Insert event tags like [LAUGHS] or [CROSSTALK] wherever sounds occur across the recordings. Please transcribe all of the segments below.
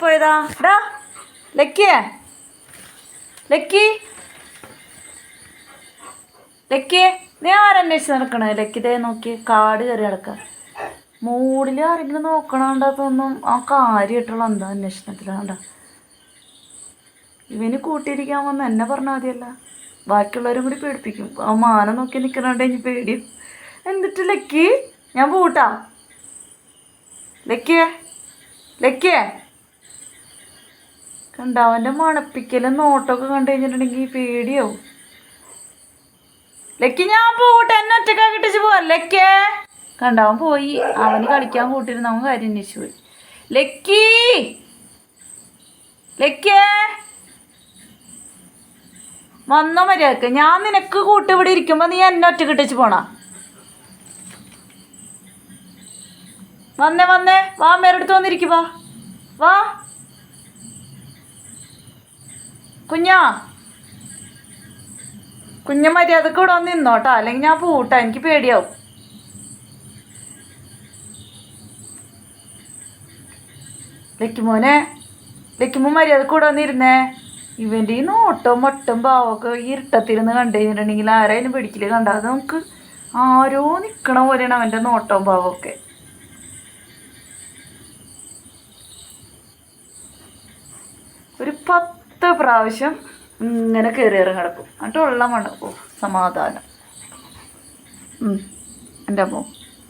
പോയതാ. ഡാ ലക്കിയേ. ലക്കി. ലക്കിയേ നീ ആരന്വേഷിച്ച് നടക്കണേ? ലക്കിതേ നോക്കി കാട് കയറി നടക്ക. മൂടിൽ ആരെങ്കിലും നോക്കണണ്ടാത്തൊന്നും ആ കാര്യമായിട്ടുള്ള എന്താ അന്വേഷണത്തിലാണ്ട ഇവന് കൂട്ടിയിരിക്കാൻ വന്ന് എന്നെ പറഞ്ഞാൽ മതിയല്ല. ബാക്കിയുള്ളവരും കൂടി പേടിപ്പിക്കും. ആ മാന നോക്കി നിൽക്കണോണ്ട് ഇനി പേടി എന്നിട്ട് ലക്കി ഞാൻ പോട്ടാ ലക്കിയേ. ലക്കിയേ. കണ്ട അവന്റെ മണപ്പിക്കലും നോട്ടമൊക്കെ കണ്ടു കഴിഞ്ഞിട്ടുണ്ടെങ്കിൽ പേടിയാവും ലക്കി ഞാൻ പോട്ടെ. എന്നെ ഒറ്റക്കാക്കിട്ടിച്ച് പോവാ. ലക്കേ. കണ്ടവൻ പോയി. അവന് കളിക്കാൻ കൂട്ടിരുന്ന. അവൻ കാര്യം അന്വേഷിച്ചു പോയി. ലക്കി. ലക്കേ. വന്ന മര്യാദയ്ക്ക്. ഞാൻ നിനക്ക് കൂട്ടി ഇവിടെ ഇരിക്കുമ്പോ നീ എന്നെ ഒറ്റ കിട്ടിച്ച് പോണ? വന്നേ വന്നേ. വാ മേരെടുത്ത് വന്നിരിക്കുവാ വാ. കുഞ്ഞാ. കുഞ്ഞ മര്യാദയ്ക്ക് ഇവിടെ വന്ന് നിന്നോട്ടാ. അല്ലെങ്കിൽ ഞാൻ പൂട്ടാ. എനിക്ക് പേടിയാവും. ലക്കിമോനെ ലക്കിമോ മര്യാദയ്ക്ക് ഇവിടെ വന്നിരുന്നേ? ഇവന്റെ ഈ നോട്ടും മൊട്ടും പാവമൊക്കെ ഈ ഇരുട്ടത്തിരുന്ന് കണ്ടു ആരായാലും പിടിക്കില്ല. കണ്ടാൽ നമുക്ക് ആരോ നിൽക്കണ പോലെയാണ് അവന്റെ നോട്ടവും ഭാവമൊക്കെ പ്രാവശ്യം ഇങ്ങനെ കയറി ഇറങ്ങി കിടക്കും. എന്നിട്ട് മണ്ണ് ഓ സമാധാനം. എന്റെ അമ്മ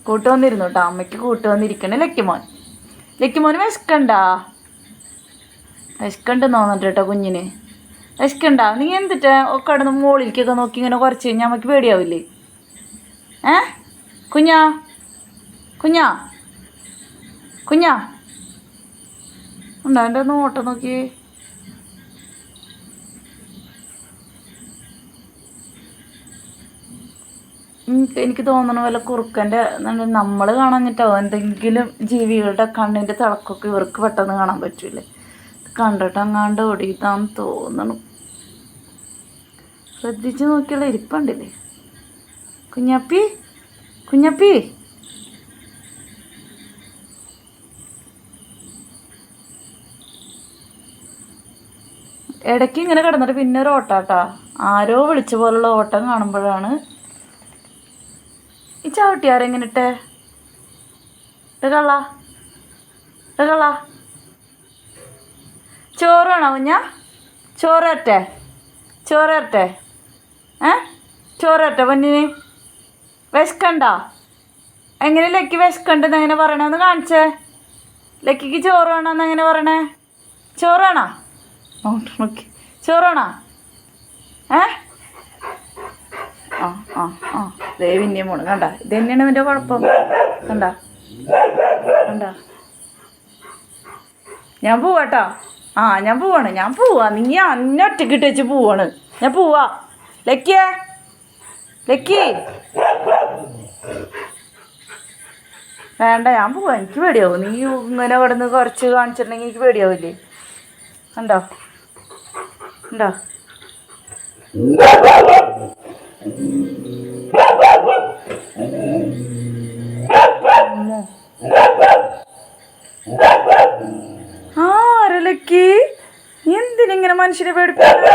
കൂട്ട് വന്നിരുന്നു കേട്ടോ അമ്മയ്ക്ക് കൂട്ട് വന്നിരിക്കണേ ലക്കിമോൻ. ലക്കിമോന് വിശക്കണ്ട? വിശക്കണ്ടെന്ന് തോന്നിട്ട് കേട്ടോ കുഞ്ഞിന്. വിശക്കണ്ട? നീ എന്തിട്ടാ? കടന്ന് മുകളിലേക്കൊക്കെ നോക്കി ഇങ്ങനെ കുറച്ച് കഴിഞ്ഞാൽ അമ്മയ്ക്ക് പേടിയാവില്ലേ? ഏ? കുഞ്ഞാ? കുഞ്ഞാ? കുഞ്ഞാ? ഉണ്ടോ? എന്റെ നോട്ടം നോക്കിയേ. എനിക്ക് തോന്നണ പോലെ കുറുക്കന്റെ നമ്മൾ കാണാഞ്ഞിട്ടോ എന്തെങ്കിലും ജീവികളുടെ കണ്ണിന്റെ തിളക്കൊക്കെ ഇവർക്ക് പെട്ടെന്ന് കാണാൻ പറ്റൂലേ? കണ്ടിട്ട് അങ്ങാണ്ട് ഓടിയിട്ടാന്ന് തോന്നണം. ശ്രദ്ധിച്ച് നോക്കിയുള്ള ഇരിപ്പുണ്ടല്ലേ? കുഞ്ഞപ്പി? കുഞ്ഞപ്പി? ഇടയ്ക്ക് ഇങ്ങനെ കിടന്നിട്ട് പിന്നെ ഒരു ഓട്ടാട്ടാ ആരോ വിളിച്ച പോലുള്ള ഓട്ടം കാണുമ്പോഴാണ് ഈ ചവിട്ടി ആരെങ്ങനെ ഇട്ടേ? ഇടകള കള്ള. ചോറ് വേണോ കുഞ്ഞ? ചോറ് തരട്ടെ ചോറ് തരട്ടെ ഏ? ചോറ് തരട്ടെ പൊന്നിന്. വിശക്കണ്ട? എങ്ങനെ ലക്കി വിശക്കണ്ടെന്ന് എങ്ങനെ പറയണമെന്ന് കാണിച്ചേ. ലക്കിക്ക് ചോറ് വേണമെന്ന് എങ്ങനെ പറയണേ? ചോറ് വേണോ? നോക്കി. ചോറ് വേണോ? ഏ? ആ ആ ആ. ദേ പിന്നെയും പോണ്. കണ്ട? ഇത് തന്നെയാണ് ഇവന്റെ കുഴപ്പം. കണ്ട? കണ്ട? ഞാൻ പോവാട്ടോ ആ ഞാൻ പോവാണ്. ഞാൻ പോവാ. നീ അന്നെ ഒറ്റക്കിട്ട് വെച്ച് പോവാണ്. ഞാൻ പോവാ. ലക്കിയേ? ലക്കി? വേണ്ട ഞാൻ പോവാ. എനിക്ക് പേടിയാവും. നീ ഇങ്ങനെ കിടന്ന് കുറച്ച് കാണിച്ചിട്ടുണ്ടെങ്കിൽ എനിക്ക് പേടിയാവില്ലേ? ഉണ്ടോ അമ്മോ. ആരലക്കി എന്തിനിങ്ങനെ മനുഷ്യനെ പേടിപ്പിക്കുന്ന?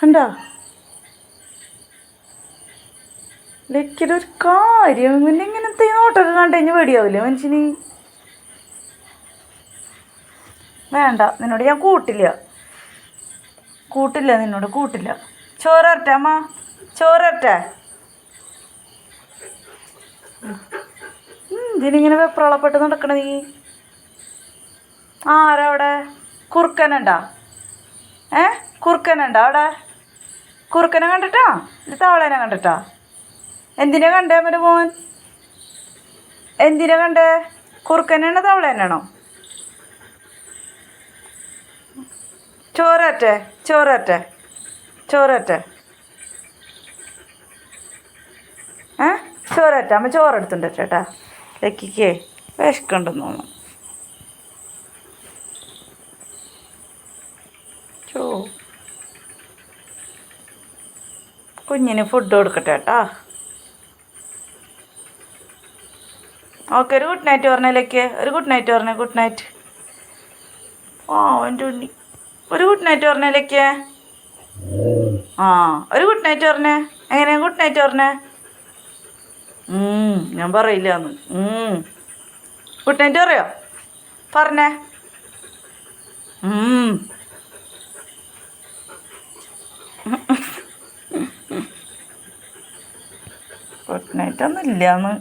കണ്ടോ? കാര്യം. പിന്നെ ഇങ്ങനത്തെ നോട്ടൊക്കെ കണ്ടു പേടിയാവില്ലേ മനുഷ്യന്? വേണ്ട നിന്നോട് ഞാൻ കൂട്ടില്ല. കൂട്ടില്ല നിന്നോട് കൂട്ടില്ല. ചോറ് തരട്ടെ അമ്മ? ചോറ് തരട്ടെ ഇതിനിങ്ങനെ വെപ്രാളപ്പെട്ട് നടക്കണ നീ. ആരാ അവിടെ? കുറുക്കനുണ്ടാ? ഏ? കുറുക്കനുണ്ടോ അവിടെ? കുറുക്കനെ കണ്ടിട്ടാ? ഇത് തവളേനെ കണ്ടിട്ടാ? എന്തിനാ കണ്ടേ അമ്മ മോൻ? എന്തിനാ കണ്ടേ? കുറുക്കനാണോ തവളേനാണോ ചോററ്റെ ചോററ്റെ ചോററ്റെ. ഏ? ചോററ്റെ. അമ്മ ചോറെടുത്തുണ്ട് ചേട്ടാ. ലക്കിക്കേ വിഷക്കുണ്ടെന്ന് തോന്നുന്നു. ചോ. കുഞ്ഞിന് ഫുഡ് കൊടുക്കട്ടെ കേട്ടാ ഓക്കെ ഒരു ഗുഡ് നൈറ്റ് പറഞ്ഞേലേക്ക് ഒരു ഗുഡ് നൈറ്റ് പറഞ്ഞേ ഗുഡ് നൈറ്റ് ഓ എന്റെ ഉണ്ണി. ഒരു ഗുഡ് നൈറ്റ് പറഞ്ഞില്ലേക്ക് ആ ഒരു ഗുഡ് നൈറ്റ് പറഞ്ഞേ. എങ്ങനെയാ ഗുഡ് നൈറ്റ് പറഞ്ഞേ? ഞാൻ പറയില്ല എന്ന് ഗുഡ് നൈറ്റ് പറയോ? പറഞ്ഞേ. ഗുഡ് നൈറ്റ് [LAUGHS] ഒന്നും ഇല്ലാന്ന്